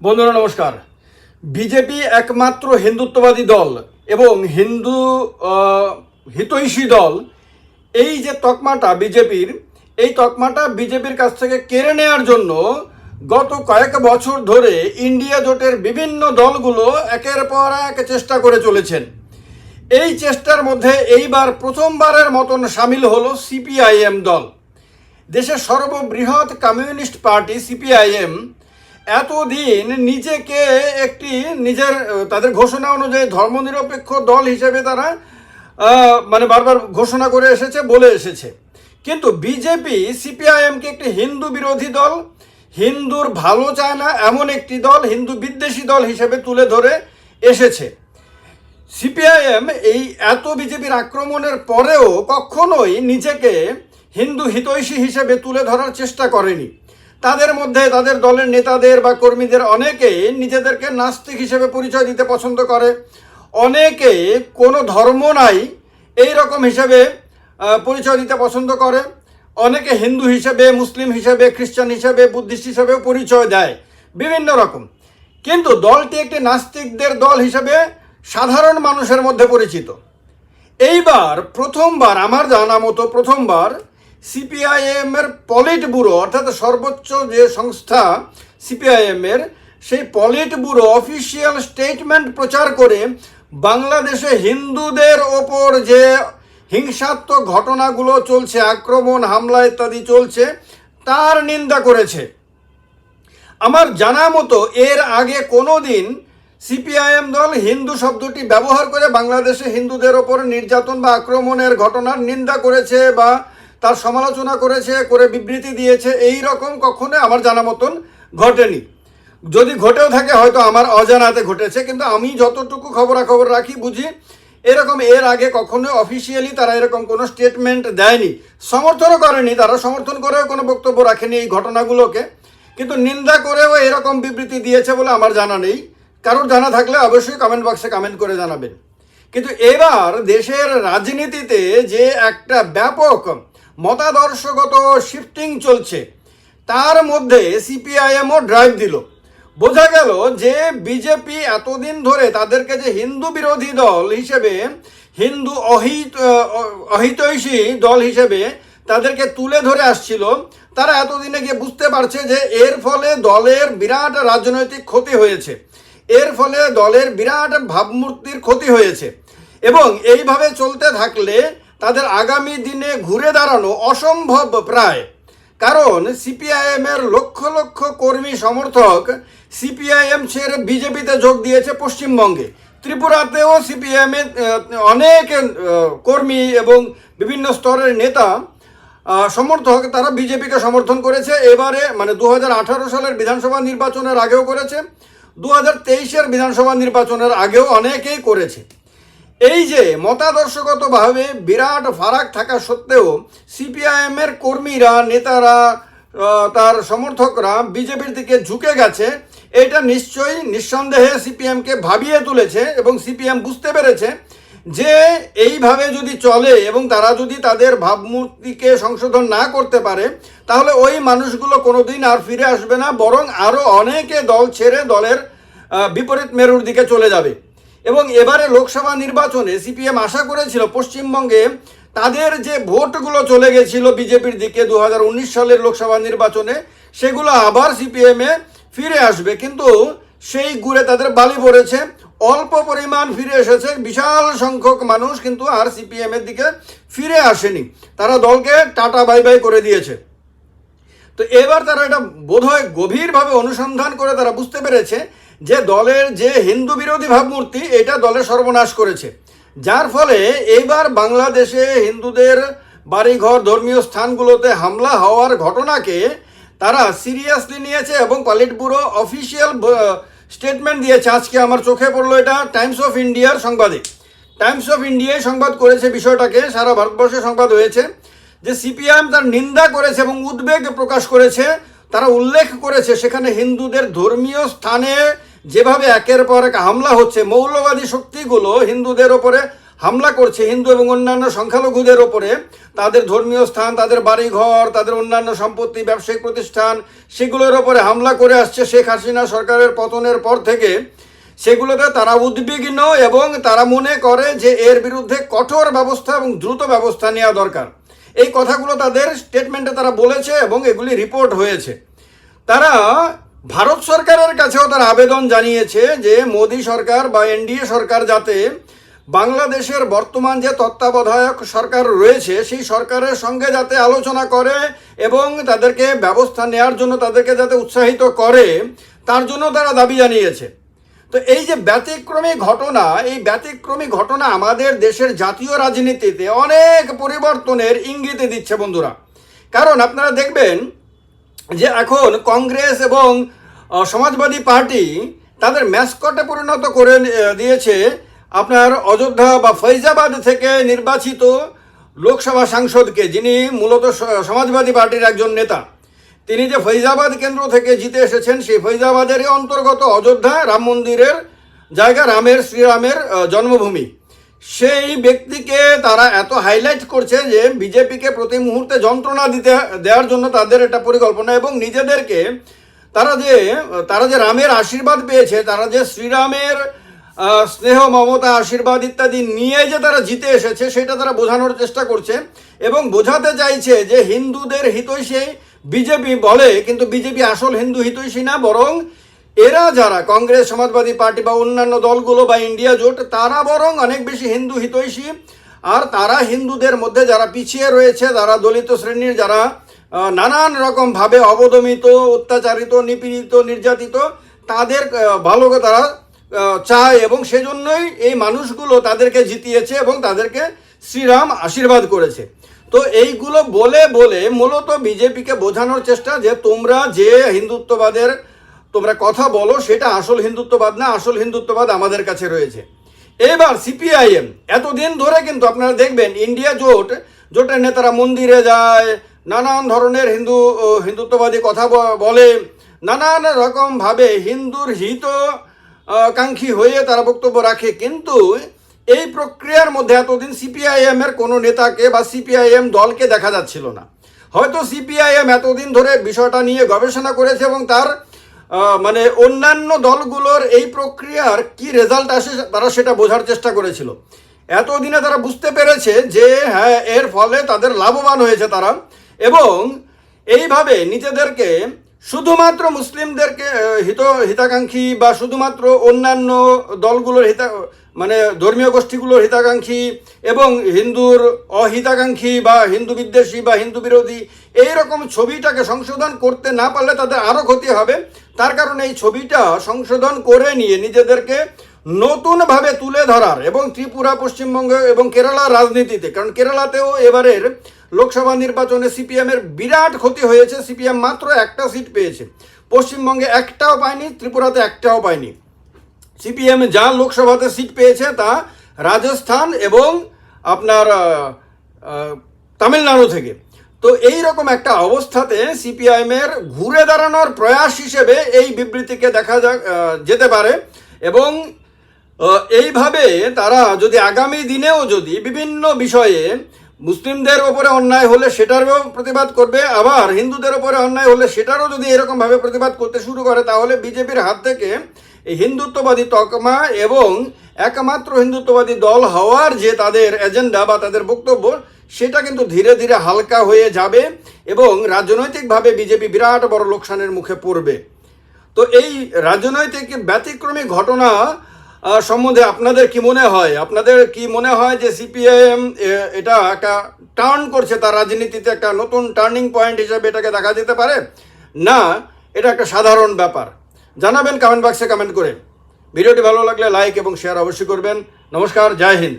বন্ধুরা, নমস্কার। বিজেপি একমাত্র হিন্দুত্ববাদী দল এবং হিন্দু হিতৈষী দল, এই যে তকমাটা বিজেপির, এই তকমাটা বিজেপির কাছ থেকে কেড়ে নেওয়ার জন্য গত কয়েক বছর ধরে ইন্ডিয়া জোটের বিভিন্ন দলগুলো একের পর এক চেষ্টা করে চলেছেন। এই চেষ্টার মধ্যে এইবার প্রথমবারের মতন সামিল হলো সিপিআইএম দল। দেশের সর্ববৃহৎ কমিউনিস্ট পার্টি সিপিআইএম এতদিন নিজেকে একটি নিজের, তাদের ঘোষণা অনুযায়ী ধর্মনিরপেক্ষ দল হিসেবে তারা মানে বারবার ঘোষণা করে এসেছে বলে এসেছে। কিন্তু বিজেপি, সিপিআইএমকে একটি হিন্দু বিরোধী দল, হিন্দুর ভালো চায় না এমন একটি দল, হিন্দু বিদ্বেষী দল হিসেবে তুলে ধরে এসেছে। সিপিআইএম এই এত বিজেপির আক্রমণের পরেও কখনোই নিজেকে হিন্দু হিতৈষী হিসেবে তুলে ধরার চেষ্টা করেনি। তাদের মধ্যে তাদের দলের নেতাদের বা কর্মীদের অনেকে নিজেদেরকে নাস্তিক হিসেবে পরিচয় দিতে পছন্দ করে। অনেকে কোনো ধর্ম নাই, এই রকম হিসেবে পরিচয় দিতে পছন্দ করে। অনেকে হিন্দু হিসেবে, মুসলিম হিসেবে, খ্রিস্টান হিসেবে, বুদ্ধিস্ট হিসেবে পরিচয় দেয়, বিভিন্ন রকম। কিন্তু দলটি একটি নাস্তিকদের দল হিসেবে সাধারণ মানুষের মধ্যে পরিচিত। এইবার, প্রথমবার, আমার জানা মতো প্রথমবার সিপিআইএম এর পলিট ব্যুরো অর্থাৎ সর্বোচ্চ যে সংস্থা সিপিআইএম এর সেই পলিট ব্যুরো অফিসিয়াল স্টেটমেন্ট প্রচার করে বাংলাদেশে হিন্দুদের ওপর যে হিংসাত্মক ঘটনাগুলো চলছে, আক্রমণ, হামলা ইত্যাদি চলছে, তার নিন্দা করেছে। আমার জানা মতো এর আগে কোনো দিন সিপিআইএম দল হিন্দু শব্দটি ব্যবহার করে বাংলাদেশে হিন্দুদের ওপর নির্যাতন বা আক্রমণের ঘটনার নিন্দা করেছে বা তার সমালোচনা করেছে, করে বিবৃতি দিয়েছে, এই রকম কখনো আমার জানা মতন ঘটেনি। যদি ঘটেও থাকে, হয়তো আমার অজানাতে ঘটেছে, কিন্তু আমি যতটুকু খবরাখবর রাখি, বুঝি, এরকম এর আগে কখনো অফিসিয়ালি তারা এরকম কোনো স্টেটমেন্ট দেয়নি। সমর্থনও করেনি, তারা সমর্থন করেও কোনো বক্তব্য রাখেনি এই ঘটনাগুলোকে। কিন্তু নিন্দা করেও এরকম বিবৃতি দিয়েছে বলে আমার জানা নেই। কারোর জানা থাকলে অবশ্যই কমেন্ট বক্সে কমেন্ট করে জানাবেন। কিন্তু এবার দেশের রাজনীতিতে যে একটা ব্যাপক মতাদর্শগত শিফটিং চলছে। তার মধ্যে সিপিআইএমও ড্রাইভ দিল। বোঝা গেল যে বিজেপি এতদিন ধরে তাদেরকে যে হিন্দু বিরোধী দল হিসেবে, হিন্দু অহিত অহিতৈষী দল হিসেবে তাদেরকে তুলে ধরে আসছিল, তারা এতদিনে গিয়ে বুঝতে পারছে যে এর ফলে দলের বিরাট রাজনৈতিক ক্ষতি হয়েছে। এর ফলে দলের বিরাট ভাবমূর্তির ক্ষতি হয়েছে। এবং এইভাবে চলতে থাকলে তাদের আগামী দিনে ঘুরে দাঁড়ানো অসম্ভব প্রায়। কারণ সিপিআইএম এর লক্ষ লক্ষ কর্মী সমর্থক সিপিআইএম ছেড়ে বিজেপিতে যোগ দিয়েছে পশ্চিমবঙ্গে। ত্রিপুরাতেও সিপিআইএম এর অনেক কর্মী এবং বিভিন্ন স্তরের নেতা সমর্থক তারা বিজেপিকে সমর্থন করেছে। এবারে মানে দু হাজার আঠারো সালের বিধানসভা নির্বাচনের আগেও করেছে। দু হাজার বিধানসভা নির্বাচনের আগেও অনেকেই করেছে। এই যে মতাদর্শগতভাবে বিরাট ফারাক থাকা সত্ত্বেও সিপিআইএম এর কর্মীরা, নেতারা তার সমর্থকরা বিজেপির দিকে ঝুঁকে গেছে। এটা নিশ্চয়ই নিঃসন্দেহে সিপিএমকে ভাবিয়ে তুলেছে এবং সিপিএম বুঝতে পেরেছে যে এইভাবে যদি চলে এবং তারা যদি তাদের ভাবমূর্তিকে সংশোধন না করতে পারে, তাহলে ওই মানুষগুলো কোনোদিন আর ফিরে আসবে না, বরং আরও অনেকে দল ছেড়ে দলের বিপরীত মেরুর দিকে চলে যাবে। এবং এবারে লোকসভা নির্বাচনে সিপিএম আশা করেছিল পশ্চিমবঙ্গে তাদের যে ভোটগুলো চলে গেছিল বিজেপির দিকে দু হাজার উনিশ সালের লোকসভা নির্বাচনে, সেগুলো আবার সিপিএমে ফিরে আসবে। কিন্তু সেই গুড়ে তাদের বালি পড়েছে। অল্প পরিমাণ ফিরে এসেছে। বিশাল সংখ্যক মানুষ কিন্তু আর সিপিএম এর দিকে ফিরে আসেনি। তারা দলকে টাটা বাই বাই করে দিয়েছে। তো এবার তারা এটা বোধহয় গভীরভাবে অনুসন্ধান করে তারা বুঝতে পেরেছে যে দলের যে হিন্দু বিরোধী ভাবমূর্তি, এটা দলের সর্বনাশ করেছে। যার ফলে এইবার বাংলাদেশে হিন্দুদের বাড়িঘর, ধর্মীয় স্থানগুলোতে হামলা হওয়ার ঘটনাকে তারা সিরিয়াসলি নিয়েছে এবং পলিট ব্যুরো অফিসিয়াল স্টেটমেন্ট দিয়েছে। আজকে আমার চোখে পড়ল এটা টাইমস অফ ইন্ডিয়ার সংবাদে। টাইমস অফ ইন্ডিয়ায় সংবাদ করেছে বিষয়টাকে, সারা ভারতবর্ষে সংবাদ হয়েছে। যে সিপিআইএম তার নিন্দা করেছে এবং উদ্বেগ প্রকাশ করেছে, তারা উল্লেখ করেছে সেখানে হিন্দুদের ধর্মীয় স্থানে যেভাবে একের পর এক হামলা হচ্ছে, মৌলবাদী শক্তিগুলো হিন্দুদের ওপরে হামলা করছে, হিন্দু এবং অন্যান্য সংখ্যালঘুদের ওপরে। তাদের ধর্মীয় স্থান, তাদের বাড়িঘর, তাদের অন্যান্য সম্পত্তি, ব্যবসায়িক প্রতিষ্ঠান, সেগুলোর ওপরে হামলা করে আসছে শেখ হাসিনা সরকারের পতনের পর থেকে। সেগুলোতে তারা উদ্বিগ্ন এবং তারা মনে করে যে এর বিরুদ্ধে কঠোর ব্যবস্থা এবং দ্রুত ব্যবস্থা নেওয়া দরকার। এই কথাগুলো তাদের স্টেটমেন্টে তারা বলেছে এবং এগুলি রিপোর্ট হয়েছে। তারা ভারত সরকারের কাছেও তারা আবেদন জানিয়েছে যে মোদী সরকার বা এনডিএ সরকার যাতে বাংলাদেশের বর্তমান যে তত্ত্বাবধায়ক সরকার রয়েছে, সেই সরকারের সঙ্গে যাতে আলোচনা করে এবং তাদেরকে ব্যবস্থা নেওয়ার জন্য তাদেরকে যাতে উৎসাহিত করে, তার জন্য তারা দাবি জানিয়েছে। তো এই যে ব্যতিক্রমী ঘটনা, এই ব্যতিক্রমী ঘটনা আমাদের দেশের জাতীয় রাজনীতিতে অনেক পরিবর্তনের ইঙ্গিতে দিচ্ছে বন্ধুরা। কারণ আপনারা দেখবেন যে এখন কংগ্রেস এবং সমাজবাদী পার্টি তাদের ম্যাসকটে পরিণত করে দিয়েছে। আপনার অযোধ্যা বা ফৈজাবাদ থেকে নির্বাচিত লোকসভা সাংসদকে, যিনি মূলত সমাজবাদী পার্টির একজন নেতা, তিনি যে ফৈজাবাদ কেন্দ্র থেকে জিতে এসেছেন, সেই ফৈজাবাদেরই অন্তর্গত অযোধ্যা রাম মন্দিরের জায়গা, রামের, শ্রীরামের জন্মভূমি। সেই ব্যক্তিকে তারা এত হাইলাইট করছে যে বিজেপিকে প্রতি মুহূর্তে যন্ত্রণা দিতে, দেওয়ার জন্য তাদের এটা পরিকল্পনা এবং নিজেদেরকে তারা যে তারা যে রামের আশীর্বাদ পেয়েছে, তারা যে শ্রীরামের স্নেহ, মমতা, আশীর্বাদ ইত্যাদি নিয়ে যে তারা জিতে এসেছে, সেটা তারা বোঝানোর চেষ্টা করছে এবং বোঝাতে চাইছে যে হিন্দুদের হিতৈষী বিজেপি বলে, কিন্তু বিজেপি আসল হিন্দু হিতৈষী না, বরং এরা যারা কংগ্রেস, সমাজবাদী পার্টি বা অন্যান্য দলগুলো বা ইন্ডিয়া জোট, তারা বরং অনেক বেশি হিন্দু হিতৈষী। আর তারা হিন্দুদের মধ্যে যারা পিছিয়ে রয়েছে, যারা দলিত শ্রেণির, যারা নানান রকম ভাবে অবদমিত, অত্যাচারিত, নিপীড়িত, নির্যাতিত, তাদের ভালো তারা চায় এবং সেজন্যই এই মানুষগুলো তাদেরকে জিতিয়েছে এবং তাদেরকে শ্রীরাম আশীর্বাদ করেছে। তো এইগুলো বলে বলে মূলত বিজেপিকে বোঝানোর চেষ্টা যে তোমরা যে হিন্দুত্ববাদের তোমরা কথা বলো, সেটা আসল হিন্দুত্ববাদ না, আসল হিন্দুত্ববাদ আমাদের কাছে রয়েছে। এবার সিপিআইএম, এতদিন ধরে কিন্তু আপনারা দেখবেন ইন্ডিয়া জোট, জোটের নেতারা মন্দিরে যায়, নানান ধরনের হিন্দু হিন্দুত্ববাদী কথা বলে, নানান রকম ভাবে হিন্দুর হিত কাঙ্ক্ষী হয়ে তারা বক্তব্য রাখে। কিন্তু এই প্রক্রিয়ার মধ্যে এতদিন সিপিআইএম এর কোনো নেতাকে বা সিপিআইএম দলকে দেখা যাচ্ছিল না। হয়তো সিপিআইএম এতদিন ধরে বিষয়টা নিয়ে গবেষণা করেছে এবং তার মানে অন্যান্য দলগুলোর এই প্রক্রিয়ার কি রেজাল্ট আসে তারা সেটা বোঝার চেষ্টা করেছিল। এতদিনে তারা বুঝতে পেরেছে যে হ্যাঁ এর ফলে তাদের লাভবান হয়েছে তারা এবং এইভাবে নিজেদেরকে শুধুমাত্র মুসলিমদেরকে হিত, হিতাকাঙ্ক্ষী বা শুধুমাত্র অন্যান্য দলগুলোর হিতা মানে ধর্মীয় গোষ্ঠীগুলোর হিতাকাঙ্ক্ষী এবং হিন্দুর অহিতাকাঙ্ক্ষী বা হিন্দু বিদ্বেষী বা হিন্দু বিরোধী এই রকম ছবিটাকে সংশোধন করতে না পারলে তাদের আরও ক্ষতি হবে। তার কারণে এই ছবিটা সংশোধন করে নিয়ে নিজেদেরকে নতুনভাবে তুলে ধরার এবং ত্রিপুরা, পশ্চিমবঙ্গ এবং কেরালার রাজনীতিতে, কারণ কেরালাতেও এবারের লোকসভা নির্বাচনে সিপিএমের বিরাট ক্ষতি হয়েছে। সিপিএম মাত্র একটা সিট পেয়েছে। পশ্চিমবঙ্গে একটাও পায়নি, ত্রিপুরাতে একটাও পায়নি। সিপিএম যা লোকসভাতে সিট পেয়েছে তা রাজস্থান এবং আপনার তামিলনাড়ু থেকে। তো এই রকম একটা অবস্থাতে সিপিআইএমের ঘুরে দাঁড়ানোর প্রয়াস হিসেবে এই বিবৃতিকে দেখা যেতে পারে। এবং এইভাবে তারা যদি আগামী দিনেও যদি বিভিন্ন বিষয়ে মুসলিমদের ওপরে অন্যায় হলে সেটারও প্রতিবাদ করবে, আবার হিন্দুদের ওপরে অন্যায় হলে সেটারও যদি এরকমভাবে প্রতিবাদ করতে শুরু করে, তাহলে বিজেপির হাত থেকে এই হিন্দুত্ববাদী তকমা এবং একমাত্র হিন্দুত্ববাদী দল হওয়ার যে তাদের এজেন্ডা বা তাদের বক্তব্য, সেটা কিন্তু ধীরে ধীরে হালকা হয়ে যাবে এবং রাজনৈতিকভাবে বিজেপি বিরাট বড় লোকসানের মুখে পড়বে। তো এই রাজনৈতিক ব্যতিক্রমী ঘটনা সম্বন্ধে আপনাদের কি মনে হয়? আপনাদের কি মনে হয় যে সিপিআইএম এটা একটা টার্ন করছে তার রাজনীতিতে, একটা নতুন টার্নিং পয়েন্ট হিসেবে এটাকে দেখা যেতে পারে? না, এটা একটা সাধারণ ব্যাপার। জানাবেন কমেন্ট বক্সে কমেন্ট করে। ভিডিওটি ভালো লাগলে লাইক এবং শেয়ার অবশ্যই করবেন। নমস্কার, জয় হিন্দ।